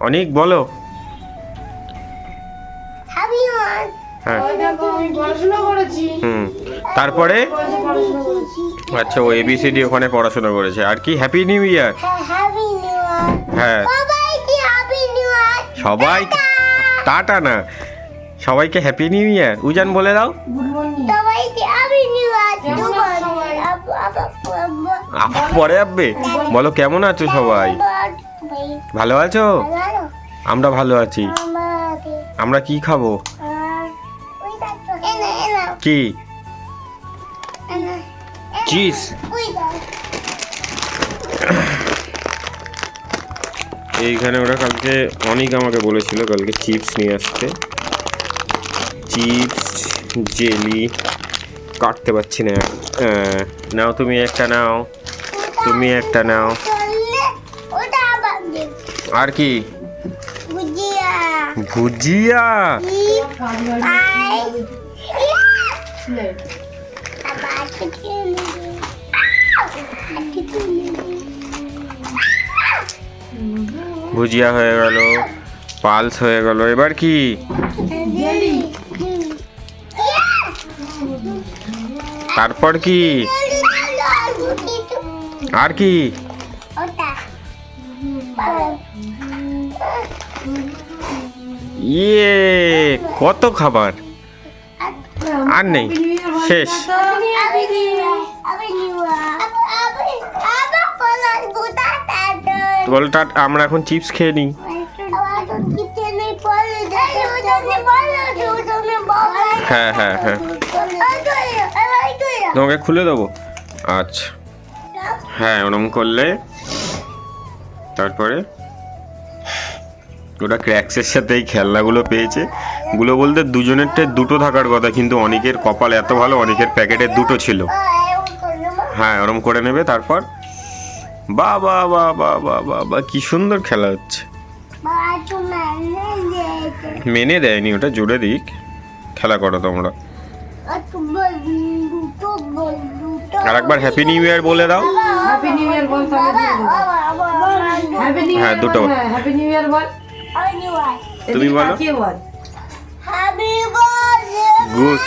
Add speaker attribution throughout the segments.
Speaker 1: অনেক বলো। হ্যাঁ। হুম তারপরে?
Speaker 2: কলেজে পড়াশোনা করেছি।
Speaker 1: আচ্ছা ও এবিসিডি ওখানে পড়াশোনা করেছে। আর কি হ্যাপি নিউ ইয়ার
Speaker 3: হ্যাঁ হ্যাপি নিউ ইয়ার সবাইকে হ্যাপি নিউ ইয়ার
Speaker 1: সবাই টাটা! না। সবাইকে হ্যাপি নিউ ইয়ার উজান বলে দাও।
Speaker 2: গুড মর্নিং
Speaker 3: সবাইকে হ্যাপি নিউ ইয়ার
Speaker 2: কেমন আছো সবাই?
Speaker 1: আপ পরে আসবে বলো কেমন আছো সবাই? ভালো আছো? আমরা ভালো আছি। আমরা কি খাব? কি? চিজ এইখানে ওরা কালকে, অনেক আমাকে বলেছিল কালকে চিপস নিয়ে আসতে। চিপস, জেলি, কাটতে পারছি না। নাও, তুমি একটা নাও। তুমি একটা নাও। আর কি
Speaker 3: বুঝিয়া
Speaker 1: ভুজিয়া
Speaker 2: কাজ বাড়ি
Speaker 3: আই
Speaker 2: ছিলে।
Speaker 3: আবার কিছু নেই কিছু নেই
Speaker 1: ভুজিয়া হয়ে গেল পালস হয়ে গেল এবার কি
Speaker 2: জেলি
Speaker 1: তারপর কি আর কি ইয়ে কত খাবার? আর নেই, শেষ। বলটা আমরা এখন চিপস খেয়ে নিই। হ্যাঁ হ্যাঁ হ্যাঁ। তোমাকে খুলে দেবো? আচ্ছা। হ্যাঁ ওরম করলে তারপরে ওটা ক্র্যাক্সের সাথে এই খেলনাগুলো পেয়েছে গুলো বলতে দুজনেরটা দুটো থাকার কথা কিন্তু অনেকের কপাল এত ভালো অনেকের প্যাকেটে দুটো ছিল হ্যাঁ ওরম করে নেবে তারপর বা বা বা বা বা বা বা কি সুন্দর খেলা হচ্ছে মেনে দেয়নি ওটা জুড়ে দিক খেলা করো তোমরা আর একবার হ্যাপি নিউ ইয়ার বলে দাও
Speaker 2: হ্যাপি নিউ ইয়ার বল
Speaker 1: হ্যাঁ।
Speaker 2: হ্যাঁ হ্যাপি নিউ ইয়ার বল
Speaker 1: তুমি বলো। Good.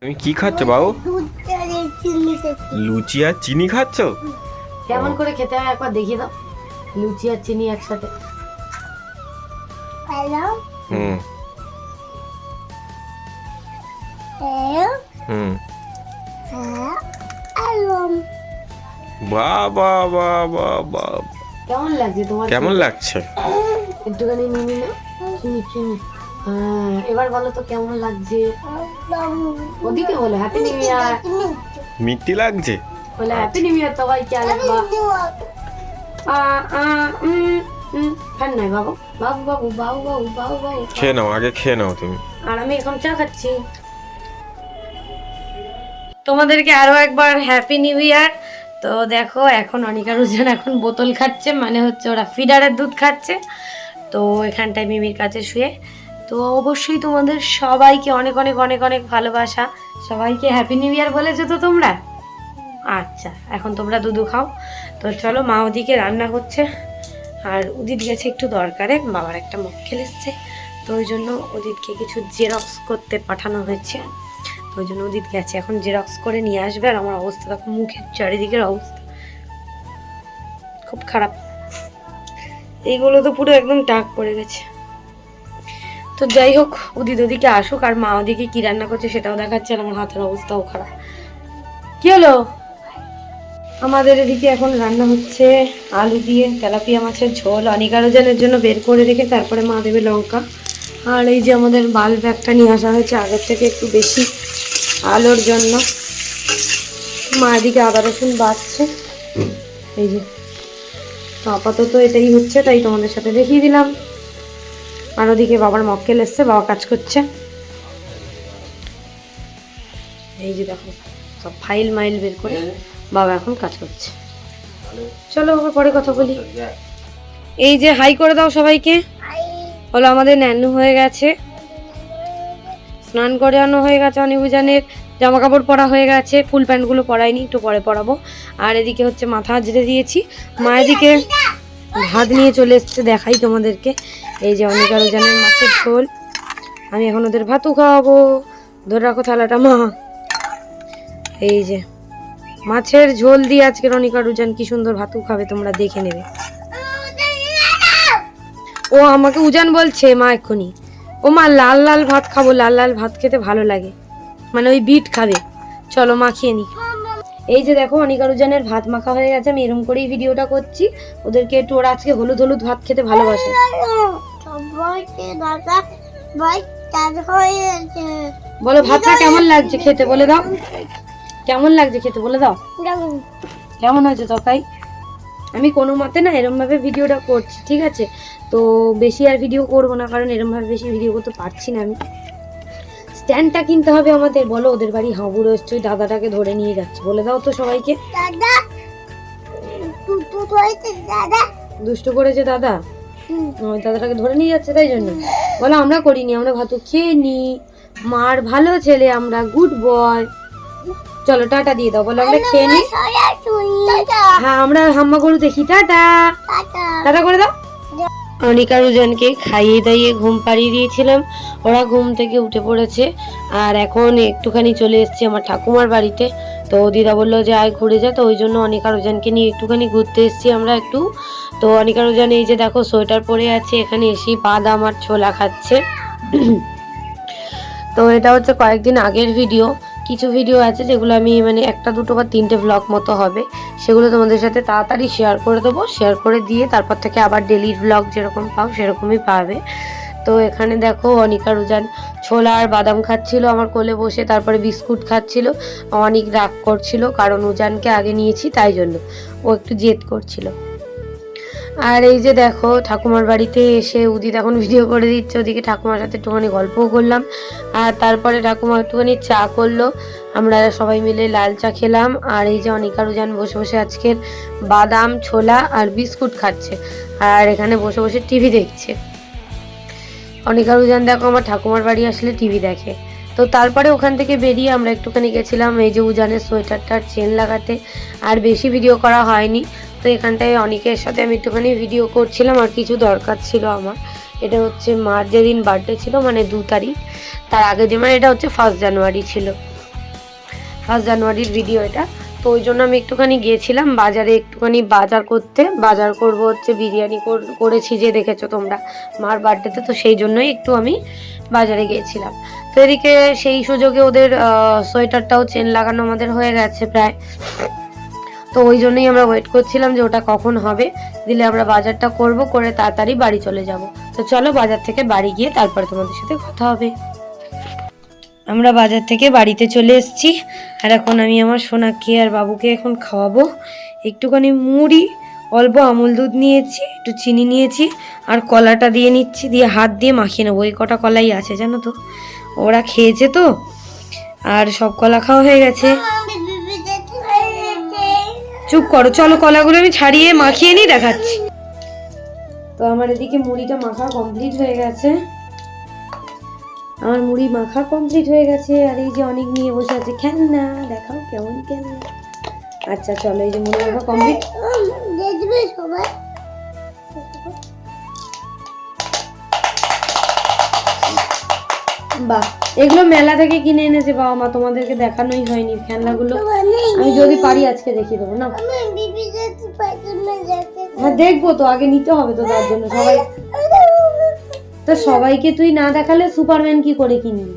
Speaker 1: তুমি কি খাচ্ছ বাবু? লুচি আর চিনি খাচ্ছ?
Speaker 2: কেমন করে খেতে হয় একবার দেখিয়ে দাও লুচি আর চিনি একসাথে।
Speaker 1: হুম। হুম। বা বা বা বা বা
Speaker 2: কেমন লাগছে তোমার
Speaker 1: কেমন লাগছে?
Speaker 2: একটুখানি নিবি না চিনি চিনি। হ্যাঁ এবার বলো তো কেমন লাগছে? ওদিকে বলো হ্যাপি নিউ ইয়ার
Speaker 1: মিষ্টি লাগছে?
Speaker 2: বলে হ্যাপি নিউ ইয়ার সবাইকে আরেকবার আ আ উম উম ফ্যান নাই বাবু। বাবু বাবু বাবু বাবু বাবু বাবু।
Speaker 1: খেয়ে নাও আগে খেয়ে নাও তুমি।
Speaker 2: আর আমি এখন চা খাচ্ছি। তোমাদেরকে আরও একবার হ্যাপি নিউ ইয়ার তো দেখো, এখন অনিকা রুজন এখন বোতল খাচ্ছে মানে হচ্ছে ওরা ফিডারের দুধ খাচ্ছে। তো এখানটায় মিমির কাছে শুয়ে। তো অবশ্যই তোমাদের সবাইকে অনেক অনেক অনেক অনেক ভালোবাসা। সবাইকে হ্যাপি নিউ ইয়ার বলেছ তো তোমরা? আচ্ছা এখন তোমরা দুধু খাও। তো চলো, মা ওদিকে রান্না করছে। আর উদিত গেছে একটু দরকারে, বাবার একটা মক্কেল এসছে তো ওই জন্য উদিতকে কিছু জেরক্স করতে পাঠানো হয়েছে। ওই জন্য উদিত গেছে। এখন জেরক্স করে নিয়ে আসবে আর আমার অবস্থা দেখো, মুখের চারিদিকের অবস্থা। খুব খারাপ। এইগুলো তো পুরো একদম টাক পড়ে গেছে। তো যাই হোক, উদিত ওদিকে আসুক আর মা ওদিকে কি রান্না করছে সেটাও দেখাচ্ছে আর আমার হাতের অবস্থাও খারাপ। কি হলো? আমাদের এদিকে এখন রান্না হচ্ছে আলু দিয়ে তেলাপিয়া মাছের ঝোল। অনেক অনিকারোজনের জন্য বের করে রেখে তারপরে মা দেবে লঙ্কা। আর এই যে আমাদের বাল্ব একটা নিয়ে আসা হয়েছে আগের থেকে একটু বেশি। আলোর জন্য। মা এদিকে আদা রসুন বাড়ছে। এই যে আপাতত এটাই হচ্ছে তাই তোমাদের সাথে দেখিয়ে দিলাম। আর ওদিকে বাবার মক্কেল এসছে বাবা কাজ করছে। এই যে দেখো সব ফাইল মাইল বের করে বাবা এখন কাজ করছে। চলো আবার পরে কথা বলি। এই যে হাই করে দাও সবাইকে। হলো আমাদের ন্যানু হয়ে গেছে। স্নান করানো হয়ে গেছে অনিবুজানের জামা কাপড় পরা হয়ে গেছে, ফুল প্যান্টগুলো পরাইনি, একটু পরে পরাবো। আর এদিকে হচ্ছে মাথা ঝেড়ে দিয়েছি। মা এদিকে ভাত নিয়ে চলে এসছে, দেখাই তোমাদেরকে। এই যে অনেক জানেন মাছের ঝোল। আমি এখন ওদের ভাতও খাওয়াবো। ধরে রাখো থালাটা, মা। এই যে মাছের ঝোল দিয়ে আজকে রনিকা রুজান কি সুন্দর ভাতও খাবে, তোমরা দেখে নেবে। ও, আমাকে উজান বলছে, মা, এক্ষুনি। ও মা লাল লাল ভাত খাব লাল লাল ভাত খেতে ভালো লাগে। মানে ওই বিট খাবে। চলো মাখিয়ে নি। এই যে দেখো অনিকা রুজানের ভাত মাখা হয়ে গেছে আমি এরকম করেই ভিডিওটা করছি। ওদেরকে একটু ওরা আজকে হলুদ হলুদ ভাত খেতে ভালোবাসে। বলো ভাতটা কেমন লাগছে খেতে? বলে দাও। কেমন লাগছে খেতে? বলে দাও। কেমন হয়েছে তরকারি? আমি কোনো মতে না এরমভাবে ভিডিওটা করছি ঠিক আছে? তো বেশি আর ভিডিও করব না কারণ এরমভাবে বেশি ভিডিও করতে পারছি না আমি। স্ট্যান্ডটা কিনতে হবে আমাদের বলো ওদের বাড়ি হাবুড়ো এসছে ওই দাদাটাকে ধরে নিয়ে যাচ্ছে। বলে দাও তো সবাইকে। দুষ্ট করেছে দাদা। ওই দাদাটাকে ধরে নিয়ে যাচ্ছে তাই জন্য? বলো আমরা করিনি আমরা ভাত খেয়ে নি। মার ভালো ছেলে আমরা গুড বয়। চলো টাটা দিয়ে দাও বলো আমরা খেয়ে নি হ্যাঁ আমরা হাম্মা গরু দেখি টাটা।
Speaker 3: দাদা
Speaker 2: টাটা করে দাও। অনিকা রুজনকে খাইয়ে দাইয়ে ঘুম পাড়িয়ে দিয়েছিলাম। ওরা ঘুম থেকে উঠে পড়েছে আর এখন একটুখানি চলে এসেছি আমার ঠাকুমার বাড়িতে। তো দিদা বলল যে আয় ঘুরে যা। তো ওই জন্য অনিকা রুজানকে নিয়ে একটুখানি ঘুরতে এসেছি আমরা একটু। তো অনিকা রুজান এই যে দেখো সোয়েটার পরে আছে এখানে এসেই বাদাম আর ছোলা খাচ্ছে। তো এটা হচ্ছে কয়েকদিন আগের ভিডিও। কিছু ভিডিও আছে যেগুলো আমি মানে একটা, দুটো বা তিনটে ব্লগ মতো হবে। সেগুলো তোমাদের সাথে তাড়াতাড়ি শেয়ার করে দেবো। শেয়ার করে দিয়ে তারপর থেকে আবার ডেলি ব্লগ যেরকম পাও সেরকমই পাবে। তো এখানে দেখো অনিকা রুজান ছোলা আর বাদাম খাচ্ছিল আমার কোলে বসে, তারপরে বিস্কুট খাচ্ছিল। অনেক রাগ করছিল কারণ উজানকে আগে নিয়েছি, তাই জন্য ও একটু জেদ করছিল। আর এই যে দেখো, ঠাকুমার বাড়িতে এসে উদিত এখন ভিডিও করে দিচ্ছে। ওদিকে ঠাকুমার সাথে একটুখানি গল্পও করলাম। আর তারপরে ঠাকুমা একটুখানি চা করল। আমরা সবাই মিলে লাল চা খেলাম। আর এই যে অনিকা রুজান বসে বসে আজকের বাদাম, ছোলা আর বিস্কুট খাচ্ছে। আর এখানে বসে বসে টিভি দেখছে। অনিকা রুজান দেখো, আমার ঠাকুমার বাড়ি আসলে টিভি দেখে। তো তারপরে ওখান থেকে বেরিয়ে আমরা একটুখানি গেছিলাম এই যে উজানের সোয়েটারটার চেন লাগাতে। আর বেশি ভিডিও করা হয়নি। তো এখানটায় অনেকের সাথে আমি একটুখানি ভিডিও করছিলাম আর কিছু দরকার ছিল আমার। এটা হচ্ছে মার যেদিন বার্থডে ছিল মানে দু তারিখ, তার আগে যে মানে এটা হচ্ছে ফার্স্ট জানুয়ারি ছিল। ফার্স্ট জানুয়ারির ভিডিও এটা। তো ওই জন্য আমি একটুখানি গিয়েছিলাম বাজারে একটুখানি বাজার করতে। বাজার করব হচ্ছে বিরিয়ানি কর- করেছি যে দেখেছ তোমরা মার বার্থডেতে তো সেই জন্যই একটু আমি বাজারে গিয়েছিলাম। তো এদিকে সেই সুযোগে ওদের সোয়েটারটাও চেন লাগানো আমাদের হয়ে গেছে প্রায়। তো ওই জন্যই আমরা ওয়েট করছিলাম যে ওটা কখন হবে। দিলে আমরা বাজারটা করব, করে তাড়াতাড়ি বাড়ি চলে যাব। তো চলো বাজার থেকে বাড়ি গিয়ে তারপরে তোমাদের সাথে কথা হবে। আমরা বাজার থেকে বাড়িতে চলে এসেছি। আর এখন আমি আমার সোনাকে আর বাবুকে এখন খাওয়াবো। একটুখানি মুড়ি, অল্প আমুল দুধ নিয়েছি, একটু চিনি নিয়েছি, আর কলাটা দিয়ে নিচ্ছি, দিয়ে হাত দিয়ে মাখিয়ে নেব। ওই কটা কলাই আছে জানো তো? ওরা খেয়েছে তো? আর সব কলা খাওয়া হয়ে গেছে। চুপ করো, চলো কলাগুলো আমি ছাড়িয়ে মাখিয়ে নিই দেখাচ্ছি। তো আমার এদিকে মুড়িটা মাখা কমপ্লিট হয়ে গেছে। আমার মুড়ি মাখা কমপ্লিট হয়ে গেছে, আর এই যে অনেক নিয়ে বসে আছে। খেলনা, দেখাও কেমন খেলনা। আচ্ছা চলো এই যে মুড়ি মাখা কমপ্লিট বাহ এগুলো মেলা থেকে কিনে এনেছে বাবা মা তোমাদেরকে দেখানোই হয়নি খেলনাগুলো। আমি যদি পারি আজকে দেখিয়ে দেবো না। হ্যাঁ দেখব তো আগে নিতে হবে তো তার জন্য। সবাই তো সবাইকে তুই না দেখালে সুপারম্যান কি করে কিনবি?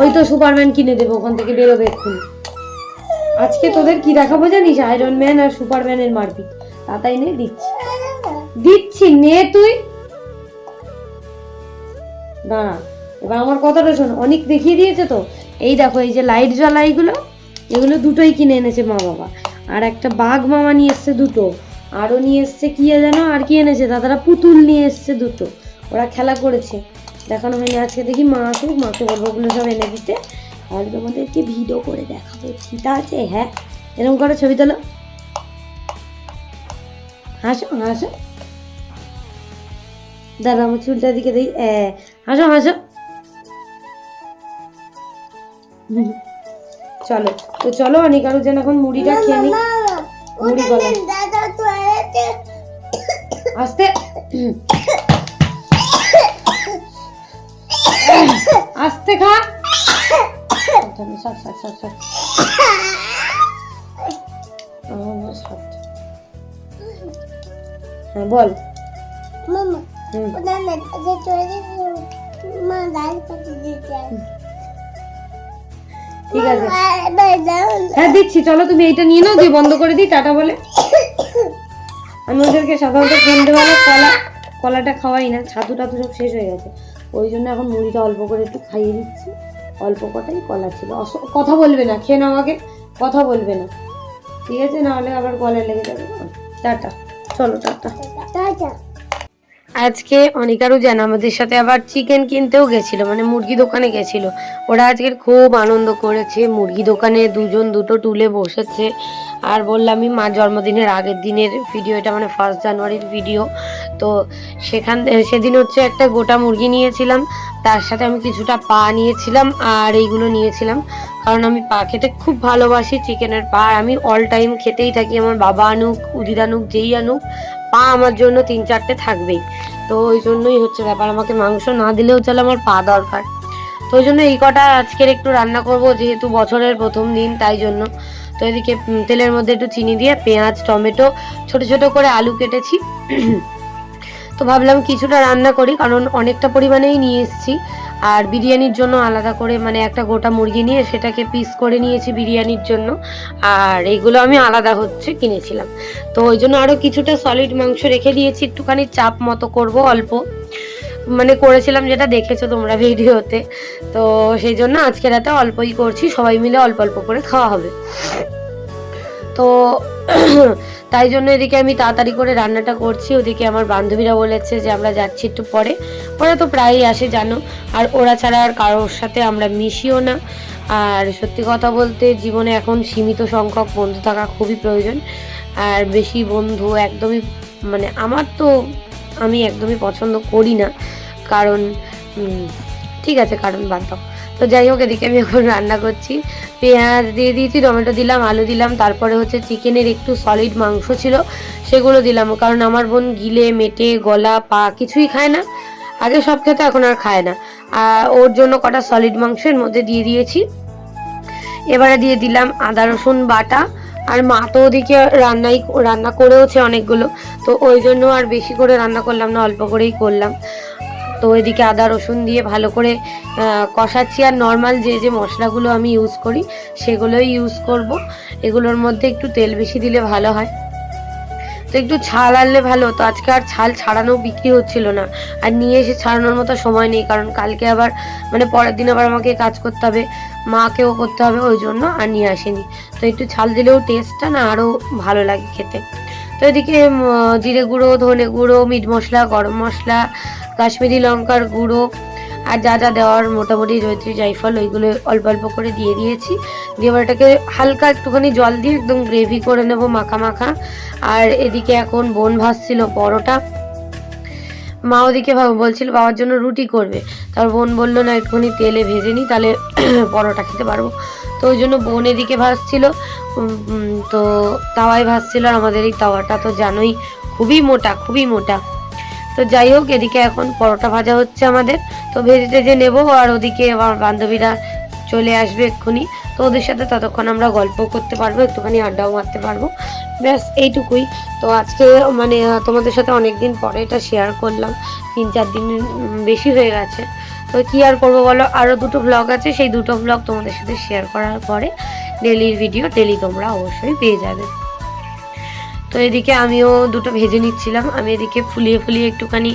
Speaker 2: ওই তো সুপারম্যান কিনে দেবো ওখান থেকে বেরোবে এক্ষুনি। আজকে তোদের কি দেখাবো জানিস? আয়রন ম্যান আর সুপারম্যানের মারপিট। তাতাই নে দিচ্ছি। দিচ্ছি নে তুই। দাঁড়া। এবার আমার কথাটা শোন অনেক দেখিয়ে দিয়েছে তো। এই দেখো এই যে লাইট জ্বালা এইগুলো এগুলো দুটোই কিনে এনেছে মা বাবা। আর একটা বাঘ মামা নিয়ে এসছে দুটো। আরও নিয়ে এসছে কি যেন আর কি এনেছে? দাদারা পুতুল নিয়ে এসছে দুটো। ওরা খেলা করেছে। দেখানো হয়নি আজকে দেখি মা আসুক মাকে বলব ওগুলো সব এনে দিতে। আর তোমাদেরকে ভিডিও করে দেখাবো ঠিক আছে? হ্যাঁ? এরকম করে ছবি তোলো। হাসো হাসো। দাদা আমার চুলটার দিকে দেখি এ, হাসো হাসো। চলো তো চলো অনেক আরও যেন এখন মুড়িটা খেয়ে নি মুড়ি গলা আস্তে। আস্তে খা। সব সব সব সব। হ্যাঁ বল।
Speaker 3: মামা
Speaker 2: হুম।
Speaker 3: ওটা না যে চলে মা লাল পাখি দিতে
Speaker 2: ঠিক আছে।
Speaker 3: দাও
Speaker 2: হ্যাঁ দিচ্ছি চলো তুমি এইটা নিয়ে নাও দিয়ে বন্ধ করে দিই টাটা বলে। আমি ওদেরকে সাধারণত সন্ধ্যেবেলা কলা কলাটা খাওয়াই না ছাতু টাতু সব শেষ হয়ে গেছে। ওই জন্য এখন মুড়িটা অল্প করে একটু খাইয়ে দিচ্ছি। অল্প কটাই কলা ছিল। অস- কথা বলবে না খেয়ে নাও আগে কথা বলবে না। ঠিক আছে নাহলে আবার গলায় লেগে যাবে। টাটা চলো টাটা।
Speaker 3: টাটা।
Speaker 2: আজকে অনিকারও যেন আমাদের সাথে আবার চিকেন কিনতেও গেছিল মানে মুরগি দোকানে গেছিল। ওরা আজকের খুব আনন্দ করেছে, মুরগি দোকানে দুজন দুটো টুলে বসেছে। আর বললামই মা জন্মদিনের আগের দিনের ভিডিও এটা মানে ফার্স্ট জানুয়ারির ভিডিও তো সেখান সেদিন হচ্ছে একটা গোটা মুরগি নিয়েছিলাম, তার সাথে আমি কিছুটা পা নিয়েছিলাম আর এইগুলো নিয়েছিলাম। কারণ আমি পা খেতে খুব ভালোবাসি চিকেনের পা। আমি অল টাইম খেতেই থাকি, আমার বাবা আনুক, উদিত আনুক, যেই আনুক পা আমার জন্য তিন চারটে থাকবেই। তো ওই জন্যই হচ্ছে ব্যাপার, আমাকে মাংস না দিলেও চলে আমার পা দরকার। তো ওই জন্য এই কটা আজকের একটু রান্না করব, যেহেতু বছরের প্রথম দিন, তাই জন্য। তো এদিকে তেলের মধ্যে একটু চিনি দিয়ে পেঁয়াজ, টমেটো, ছোট ছোট করে আলু কেটেছি। তো ভাবলাম কিছুটা রান্না করি, কারণ অনেকটা পরিমাণেই নিয়ে এসেছি। আর বিরিয়ানির জন্য আলাদা করে মানে একটা গোটা মুরগি নিয়ে সেটাকে পিস করে নিয়েছি বিরিয়ানির জন্য। আর এইগুলো আমি আলাদা হচ্ছে কিনেছিলাম। তো ওই জন্য আরও কিছুটা সলিড মাংস রেখে দিয়েছি, একটুখানি চাপ মতো করব অল্প। মানে করেছিলাম যেটা দেখেছ তোমরা ভিডিওতে। তো সেই জন্য আজকে রাতে অল্পই করছি, সবাই মিলে অল্প অল্প করে খাওয়া হবে। তো তাই জন্য এদিকে আমি তাড়াতাড়ি করে রান্নাটা করছি। ওদিকে আমার বান্ধবীরা বলেছে যে আমরা যাচ্ছি একটু পরে। ওরা তো প্রায়ই আসে, জানো। আর ওরা ছাড়া আর কারোর সাথে আমরা মিশিও না। আর সত্যি কথা বলতে জীবনে এখন সীমিত সংখ্যক বন্ধু থাকা খুবই প্রয়োজন। আর বেশি বন্ধু একদমই মানে আমার তো আমি একদমই পছন্দ করি না। কারণ ঠিক আছে, কারণ বাদ তো যাই হোক, এদিকে আমি এখন রান্না করছি। পেঁয়াজ দিয়ে দিয়েছি, টমেটো দিলাম, আলু দিলাম, তারপরে হচ্ছে চিকেনের একটু সলিড মাংস ছিল, সেগুলো দিলাম। কারণ আমার বোন গিলে, মেটে, গলা, পা কিছুই খায় না। আগে সব খেতে এখন আর খায় না। আর ওর জন্য কটা সলিড মাংসের মধ্যে দিয়ে দিয়েছি। এবারে দিয়ে দিলাম আদা, রসুন, বাটা। আর মা তো ওদিকে রান্নাই, রান্না করেওছে অনেকগুলো। তো ওই জন্য আর বেশি করে রান্না করলাম না, অল্প করেই করলাম। তো এদিকে আদা, রসুন দিয়ে ভালো করে কষাচ্ছি। আর নর্মাল যে যে মশলাগুলো আমি ইউজ করি, সেগুলোই ইউজ করব। এগুলোর মধ্যে একটু তেল বেশি দিলে ভালো হয়। তো একটু ছাল আনলে ভালো। তো আজকে আর ছাল ছাড়ানো বিক্রি হচ্ছিল না। আর নিয়ে এসে ছাড়ানোর মতো সময় নেই। কারণ কালকে আবার মানে পরের দিন আবার আমাকে কাজ করতে হবে। মাকেও করতে হবে, ওই জন্য আর নিয়ে আসেনি। তো একটু ছাল দিলেও টেস্টটা না আরও ভালো লাগে খেতে। তো এদিকে জিরে গুঁড়ো, ধনে গুঁড়ো, মিট মশলা, গরম মশলা কাশ্মীরি লঙ্কার গুঁড়ো আর যা যা দেওয়ার মোটামুটি জয়ত্রী জাইফল ওইগুলো অল্প অল্প করে দিয়ে দিয়েছি। দিয়ে এবার এটাকে হালকা একটুখানি জল দিয়ে একদম গ্রেভি করে নেব মাখা মাখা। আর এদিকে এখন বোন ভাজছিল পরোটা। মা ওদিকে বলছিল বাবার জন্য রুটি করবে। তার বোন বলল না একটুখানি তেলে ভেজে নিই তাহলে পরোটা খেতে পারব। তো ওই জন্য বোন এদিকে উম, তো তাওয়াই ভাজছিল আর আমাদের এই তাওয়াটা তো জানোই খুবই মোটা খুবই মোটা। তো যাই হোক, এদিকে এখন পরোটা ভাজা হচ্ছে আমাদের। তো ভেজে টেজে নেব, আর ওদিকে আমার বান্ধবীরা চলে আসবে এক্ষুনি। তো ওদের সাথে ততক্ষণ আমরা গল্প করতে পারব, একটুখানি আড্ডাও মারতে পারব। ব্যাস, এইটুকুই। তো আজকে মানে তোমাদের সাথে অনেক দিন পরে এটা শেয়ার করলাম। তিন চার দিন বেশি হয়ে গেছে। তো কি আর করব বলো? আরও দুটো ব্লগ আছে, সেই দুটো ব্লগ তোমাদের সাথে শেয়ার করার পরে ডেলির ভিডিও ডেলি তোমরা অবশ্যই পেয়ে যাবে। তো এদিকে আমিও দুটো ভেজে নিচ্ছিলাম। আমি এদিকে ফুলিয়ে ফুলিয়ে একটুখানি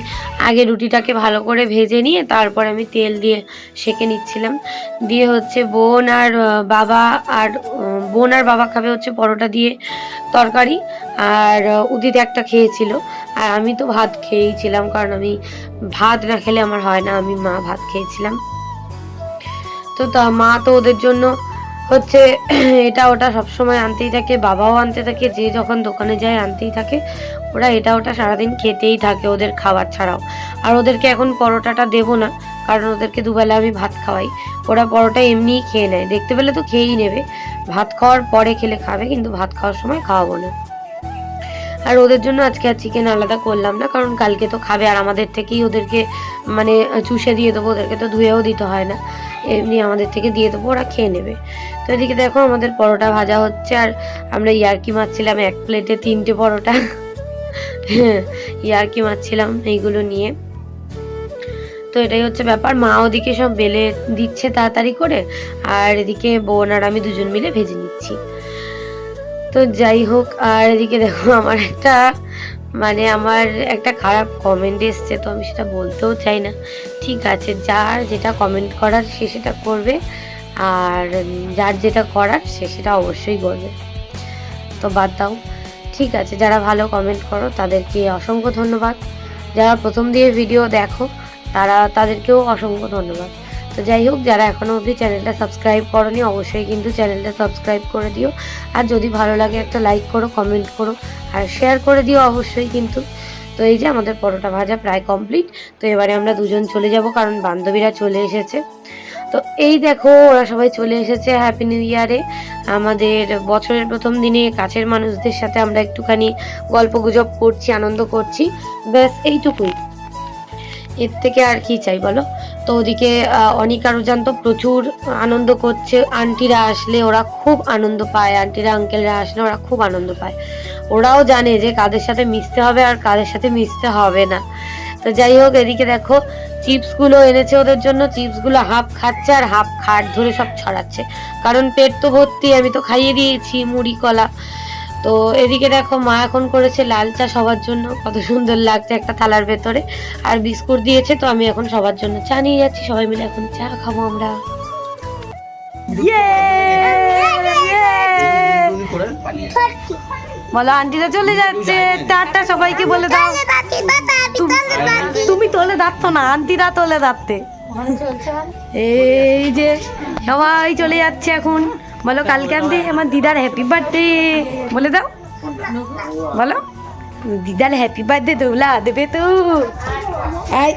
Speaker 2: আগে রুটিটাকে ভালো করে ভেজে নিয়ে তারপর আমি তেল দিয়ে সেকে নিচ্ছিলাম। দিয়ে হচ্ছে বোন আর বাবা আর বোন আর বাবা খাবে হচ্ছে পরোটা দিয়ে তরকারি। আর উদিত একটা খেয়েছিল। আর আমি তো ভাত খেয়েইছিলাম, কারণ আমি ভাত না খেলে আমার হয় না। আমি মা ভাত খেয়েছিলাম। তো তা মা তো ওদের জন্য হচ্ছে, এটা ওটা সবসময় আনতেই থাকে, বাবাও আনতে থাকে, যে যখন দোকানে যায় আনতেই থাকে। ওরা এটা ওটা সারাদিন খেতেই থাকে ওদের খাবার ছাড়াও। আর ওদেরকে এখন পরোটাটা দেবো না, কারণ ওদেরকে দুবেলা আমি ভাত খাওয়াই। ওরা পরোটা এমনিই খেয়ে নেয়, দেখতে পেলে তো খেয়েই নেবে। ভাত খাওয়ার পরে খেলে খাবে, কিন্তু ভাত খাওয়ার সময় খাওয়াবো না। আর ওদের জন্য আজকে আর চিকেন আলাদা করলাম না, কারণ কালকে তো খাবে, আর আমাদের থেকেই ওদেরকে মানে চুষে দিয়ে দেবো, ওদেরকে তো ধুয়েও দিতে হয় না। এমনি আমাদের থেকে দিয়ে দেবো, ওরা খেয়ে নেবে। তো এদিকে দেখো আমাদের পরোটা ভাজা হচ্ছে, আর আমরা ইয়ার্কি মারছিলাম, এক প্লেটে তিনটে পরোটা। ইয়ার্কি মারছিলাম এইগুলো নিয়ে। তো এটাই হচ্ছে ব্যাপার, মা ওদিকে সব বেলে দিচ্ছে তাড়াতাড়ি করে, আর এদিকে বোন আর আমি দুজন মিলে ভেজে নিচ্ছি। তো যাই হোক, আর এদিকে দেখো আমার একটা মানে আমার একটা খারাপ কমেন্ট এসছে, তো আমি সেটা বলতেও চাই না। ঠিক আছে, যার যেটা কমেন্ট করার সে সেটা করবে। আর যার যেটা করার সে সেটা অবশ্যই করবে। তো বাদ দাও। ঠিক আছে, যারা ভালো কমেন্ট করো, তাদেরকে অসংখ্য ধন্যবাদ। যারা প্রথম দিয়ে ভিডিও দেখো, তারা, তাদেরকেও অসংখ্য ধন্যবাদ। তো যাই হোক, যারা এখনও অবধি চ্যানেলটা সাবস্ক্রাইব করনি, অবশ্যই কিন্তু চ্যানেলটা সাবস্ক্রাইব করে দিও। আর যদি ভালো লাগে, একটা লাইক করো কমেন্ট করো। আর শেয়ার করে দিও অবশ্যই কিন্তু। তো এই যে আমাদের পরোটা ভাজা প্রায় কমপ্লিট তো এবারে আমরা দুজন চলে যাব, কারণ বান্ধবীরা চলে এসেছে। তো এই দেখো, ওরা সবাই চলে এসেছে হ্যাপি নিউ ইয়ারে আমাদের বছরের প্রথম দিনে কাছের মানুষদের সাথে আমরা একটুখানি গল্প গুজব করছি, আনন্দ করছি। ব্যাস, এইটুকুই। এর থেকে আর কি চাই বলো? তো ওদিকে অনিকা রুজান তো প্রচুর আনন্দ করছে। আন্টিরা আসলে ওরা খুব আনন্দ পায়, আন্টিরা, আঙ্কেলরা আসলে ওরা খুব আনন্দ পায়। ওরাও জানে যে কাদের সাথে মিশতে হবে আর কাদের সাথে মিশতে হবে না। তো যাই হোক এদিকে দেখো চিপসগুলো এনেছে ওদের জন্য। চিপসগুলো হাফ খাচ্ছে আর হাফ খাট ধরে সব ছড়াচ্ছে। কারণ পেট তো ভর্তি আমি তো খাইয়ে দিয়েছি মুড়ি কলা। তো এদিকে দেখো মা এখন করেছে লাল চা সবার জন্য। কত সুন্দর লাগছে একটা থালার ভেতরে। আর বিস্কুট দিয়েছে তো আমি এখন সবার জন্য চা নিয়ে যাচ্ছি। সবাই মিলে এখন চা খাব আমরা। বলো আন্টিরা চলে যাচ্ছে। টাটা সবাইকে বলে দাও। তুমি তোলে যাচ্ছ না আন্টিরা তোলে দাঁড়তে এই যে সবাই চলে যাচ্ছে এখন। বলো কালকে আনতে আমার দিদার হ্যাপি বার্থডে বলে দাও। বলো দিদার হ্যাপি বার্থডে দোলা দেবে তো। এই,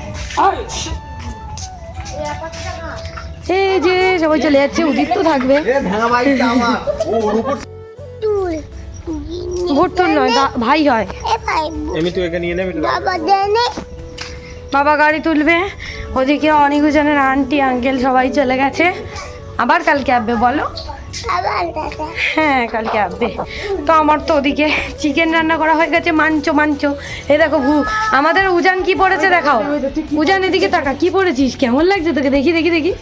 Speaker 2: এই যে সবাই চলে যাচ্ছে উদিত তো থাকবে। ভোট তোর নয় ভাই হয়।
Speaker 1: এমনি তুই একে নিয়ে নেবে
Speaker 3: বাবা দেনে
Speaker 2: বাবা গাড়ি তুলবে। ওদিকে অনিকুজনের আন্টি আঙ্কেল সবাই চলে গেছে। আবার কালকে আসবে বলো?
Speaker 3: আবার
Speaker 2: হ্যাঁ কালকে আসবে। তো আমার তো ওদিকে চিকেন রান্না করা হয়ে গেছে মাঞ্চো মাঞ্চো। এই দেখো ভু আমাদের উজান কি পড়েছে দেখাও। উজান এদিকে তাকা কি পড়েছিস? কেমন লাগছে তোকে? দেখি দেখি দেখি।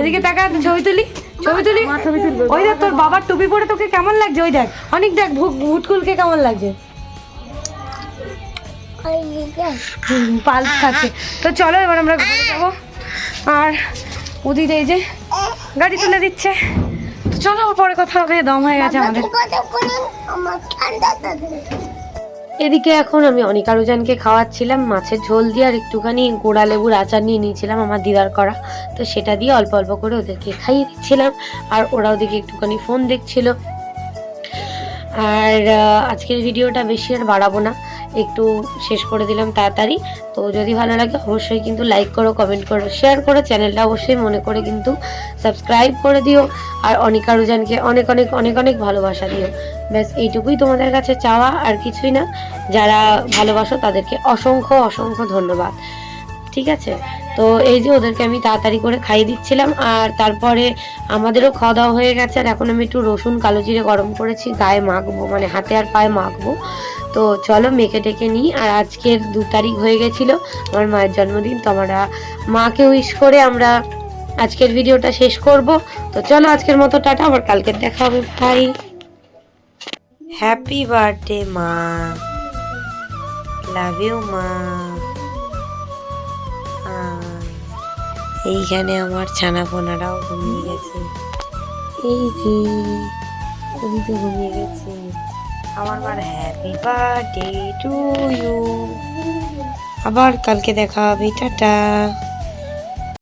Speaker 2: এদিকে তাকা ছবি তুলি। ছবি তুলি? ওই দেখ তোর বাবার টুপি পরে তোকে কেমন লাগছে? ওই দেখ অনেক দেখ ভুট ভুটকুলকে কেমন লাগছে? পালস খাচ্ছে। তো চলো এবার আমরা ঘরে যাব। আর উদিত এই যে গাড়ি তুলে দিচ্ছে। তো চলো পরে কথা হবে দম হয়ে গেছে আমাদের। এদিকে এখন আমি অনিকা রুজানকে খাওয়াচ্ছিলাম, মাছের ঝোল দিয়ে আর একটুখানি গোড়া লেবুর আচার নিয়ে নিয়েছিলাম আমার দিদার করা। তো সেটা দিয়ে অল্প অল্প করে ওদেরকে খাইয়ে দিচ্ছিলাম আর ওরা ওদিকে একটুখানি ফোন দেখছিল। আর আজকের ভিডিওটা বেশি আর বাড়াবো না। একটু শেষ করে দিলাম তাড়াতাড়ি। তো যদি ভালো লাগে, অবশ্যই কিন্তু লাইক করো কমেন্ট করো শেয়ার করো। চ্যানেলটা অবশ্যই মনে করে কিন্তু সাবস্ক্রাইব করে দিও। আর অনিকা রুজানকে অনেক অনেক অনেক অনেক ভালোবাসা দিও। ব্যাস, এইটুকুই তোমাদের কাছে চাওয়া আর কিছুই না। যারা ভালোবাসো তাদেরকে অসংখ্য অসংখ্য ধন্যবাদ। ঠিক আছে? তো এই যে ওদেরকে আমি তাড়াতাড়ি করে খাইয়ে দিচ্ছিলাম। আর তারপরে আমাদেরও খাওয়া দাওয়া হয়ে গেছে। আর এখন আমি একটু রসুন কালো জিরে গরম করেছি, গায়ে মাখবো মানে হাতে আর পায়ে মাখবো। তো চলো মেখে টেকে নিই। আর আজকের দু তারিখ হয়ে গেছিল আমার মায়ের জন্মদিন তো আমরা মাকে উইশ করে আমরা আজকের ভিডিওটা শেষ করব। তো চলো আজকের মতো টাটা আবার কালকে দেখা হবে ভাই হ্যাপি বার্থডে মা। লাভ ইউ মা। এইখানে আমার ছানা পোনারাও ঘুমিয়ে গেছে। এই যে তো ঘুমিয়ে গেছে। আমার মার হ্যাপি বার্থডে টু ইউ আবার কালকে দেখা হবে টাটা।